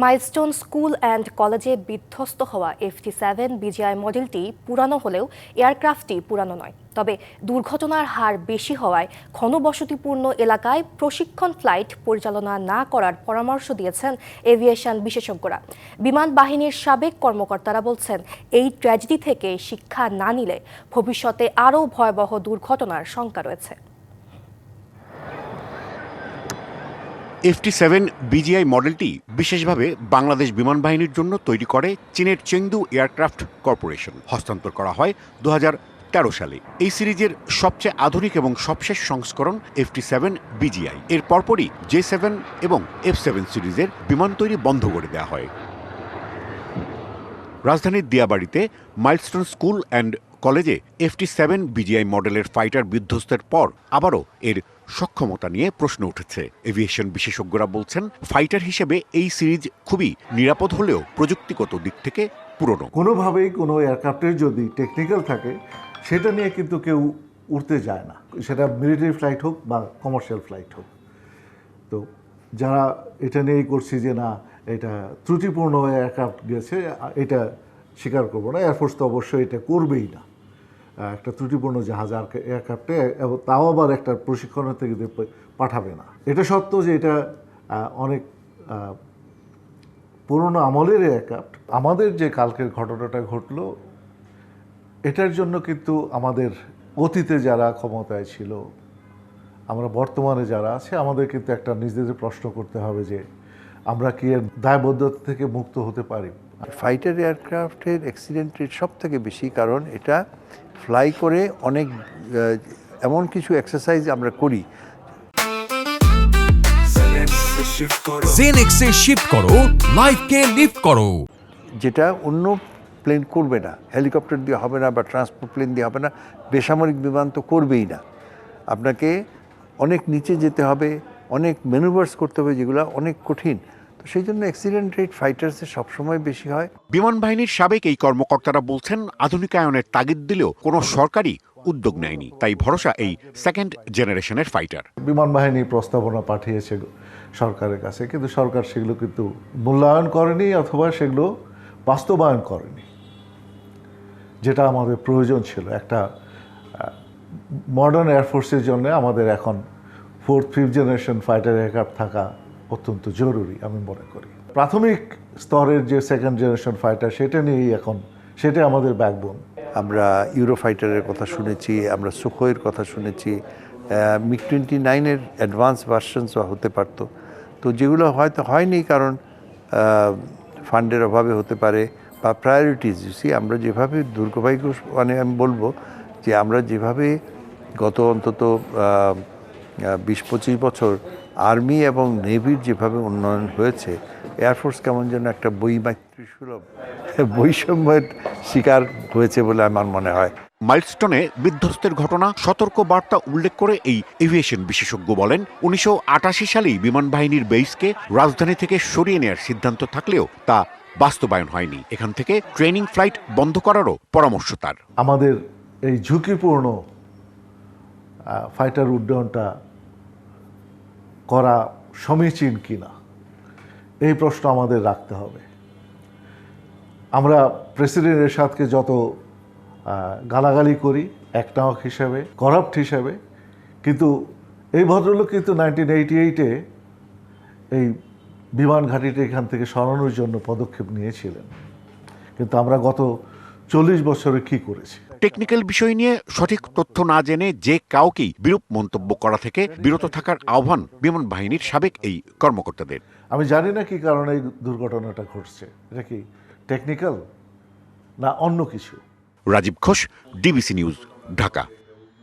Milestone school and কলেজে বিধ্বস্ত হওয়া এফটি সেভেন বিজিআই মডেলটি পুরানো হলেও এয়ারক্রাফটটি পুরানো নয়। তবে দুর্ঘটনার হার বেশি হওয়ায় ঘনবসতিপূর্ণ এলাকায় প্রশিক্ষণ ফ্লাইট পরিচালনা না করার পরামর্শ দিয়েছেন এভিয়েশন বিশেষজ্ঞরা। বিমান বাহিনীর সাবেক কর্মকর্তারা বলছেন, এই ট্র্যাজেডি থেকে শিক্ষা না নিলে ভবিষ্যতে আরও ভয়াবহ দুর্ঘটনার শঙ্কা রয়েছে। এফটি সেভেন বিজিআই মডেলটি বিশেষভাবে বাংলাদেশ বিমান বাহিনীর জন্য তৈরি করে চীনের চেংদু এয়ারক্রাফট কর্পোরেশন। হস্তান্তর করা হয় দু তেরো সালে। এই সিরিজের সবচেয়ে আধুনিক এবং সবশেষ সংস্করণ এফটি সেভেন বিজিআই এর পরপরই জে সেভেন এবং এফ সেভেন সিরিজের বিমান তৈরি বন্ধ করে দেওয়া হয়। রাজধানীর দিয়াবাড়িতে মাইলস্টোন স্কুল অ্যান্ড কলেজে এফটি সেভেন বিজিআই মডেলের ফাইটার বিধ্বস্তের পর আবারও এর সক্ষমতা নিয়ে প্রশ্ন উঠেছে। এভিয়েশন বিশেষজ্ঞরা বলছেন, ফাইটার হিসেবে এই সিরিজ খুবই নিরাপদ হলেও প্রযুক্তিগত দিক থেকে পুরনো। কোনোভাবেই কোনো এয়ারক্রাফটের যদি টেকনিক্যাল থাকে, সেটা নিয়ে কিন্তু কেউ উঠতে যায় না। সেটা মিলিটারি ফ্লাইট হোক বা কমার্শিয়াল ফ্লাইট হোক। তো যারা এটা নিয়েই করছি যে না, এটা ত্রুটিপূর্ণ এয়ারক্রাফট গেছে, এটা স্বীকার করব না। এয়ারফোর্স তো অবশ্যই এটা করবেই না। একটা ত্রুটিপূর্ণ জাহাজ আর এয়ারক্রাফটে তাও আবার একটা প্রশিক্ষণের থেকে পাঠাবে না। এটা সত্য যে এটা অনেক পুরনো আমলের এয়ারক্রাফট আমাদের যে কালকের ঘটনাটা ঘটলো, এটার জন্য কিন্তু আমাদের অতীতে যারা ক্ষমতায় ছিল, আমরা বর্তমানে যারা আছে, আমাদের কিন্তু একটা নিজেদের প্রশ্ন করতে হবে যে আমরা কি এর দায়বদ্ধতা থেকে মুক্ত হতে পারি? ফাইটার এয়ারক্রাফটের অ্যাক্সিডেন্ট রেট সব থেকে বেশি কারণ এটা ফ্লাই করে অনেক এমন কিছু এক্সারসাইজ আমরা করি। জেনেক্সে শিফট করো লাইফকে লিফট করো। যেটা অন্য প্লেন করবে না হেলিকপ্টার দিয়ে হবে না বা ট্রান্সপোর্ট প্লেন দিয়ে হবে না বেসামরিক বিমান তো করবেই না। আপনাকে অনেক নিচে যেতে হবে অনেক ম্যানুভার্স করতে হবে যেগুলো অনেক কঠিন। তো সেই জন্য অ্যাক্সিডেন্ট রেট ফাইটার্সে সবসময় বেশি হয়। বিমান বাহিনীর সাবেক এই কর্মকর্তারা বলছেন আধুনিকায়নের তাগিদ দিলেও কোনো সরকারই উদ্যোগ নেয়নি। তাই ভরসা এই সেকেন্ড জেনারেশনের ফাইটার বিমান বাহিনী প্রস্তাবনা পাঠিয়েছে সরকারের কাছে কিন্তু সরকার সেগুলো কিন্তু মূল্যায়ন করেনি অথবা সেগুলো বাস্তবায়ন করেনি। যেটা আমাদের প্রয়োজন ছিল একটা মডার্ন এয়ারফোর্সের জন্য আমাদের এখন fourth fifth generation fighter aircraft থাকা অত্যন্ত জরুরি, আমি মনে করি। প্রাথমিক স্তরের যে সেকেন্ড জেনারেশন ফাইটার সেটা নিয়েই এখন, সেটাই আমাদের ব্যাকবোন আমরা ইউরো ফাইটারের কথা শুনেছি, আমরা সুখোয়ের কথা শুনেছি মিগ টোয়েন্টি নাইনের অ্যাডভান্স ভার্সনসও হতে পারতো। তো যেগুলো হয়তো হয়নি কারণ ফান্ডের অভাবে হতে পারে বা প্রায়োরিটিস সি আমরা যেভাবে দুর্ভাগ্য মানে আমি বলব যে আমরা যেভাবে গত অন্তত বিশ পঁচিশ বছর আর্মি এবং নেভির যেভাবে উন্নয়ন হয়েছে এয়ারফোর্স কেমন যেন একটা বৈমাতৃ সুলভ বৈষম্যের শিকার হয়েছে বলে আমার মনে হয়। মাইলস্টোনে বিধ্বস্তের ঘটনা সতর্ক বার্তা উল্লেখ করে এই এভিয়েশন বিশেষজ্ঞ বলেন উনিশশো আটাশি সালেই বিমান বাহিনীর বেইসকে রাজধানী থেকে সরিয়ে নেওয়ার সিদ্ধান্ত থাকলেও তা বাস্তবায়ন হয়নি। এখান থেকে ট্রেনিং ফ্লাইট বন্ধ করারও পরামর্শ তার। আমাদের এই ঝুঁকিপূর্ণ ফাইটার উড্ডয়নটা করা সমীচীন কিনা? এই প্রশ্ন আমাদের রাখতে হবে। আমরা প্রেসিডেন্ট এরশাদকে যত গালাগালি করি একনায়ক হিসেবে, করাপ্ট হিসেবে, কিন্তু এই ভদ্রলোক কিন্তু নাইনটিন এইটি এইটে এই বিমান ঘাঁটিটা এখান থেকে সরানোর জন্য পদক্ষেপ নিয়েছিলেন। কিন্তু আমরা গত চল্লিশ বছরে কি করেছি? টেকনিক্যাল বিষয় নিয়ে সঠিক তথ্য না জেনে যে কাউকেই বিরূপ মন্তব্য করা থেকে বিরত থাকার আহ্বান বিমান বাহিনীর সাবেক এই কর্মকর্তাদের। আমি জানি না কি কারণে এই দুর্ঘটনাটা ঘটছে। এটা কি টেকনিক্যাল না অন্য কিছু? Rajib Ghosh DBC news Dhaka.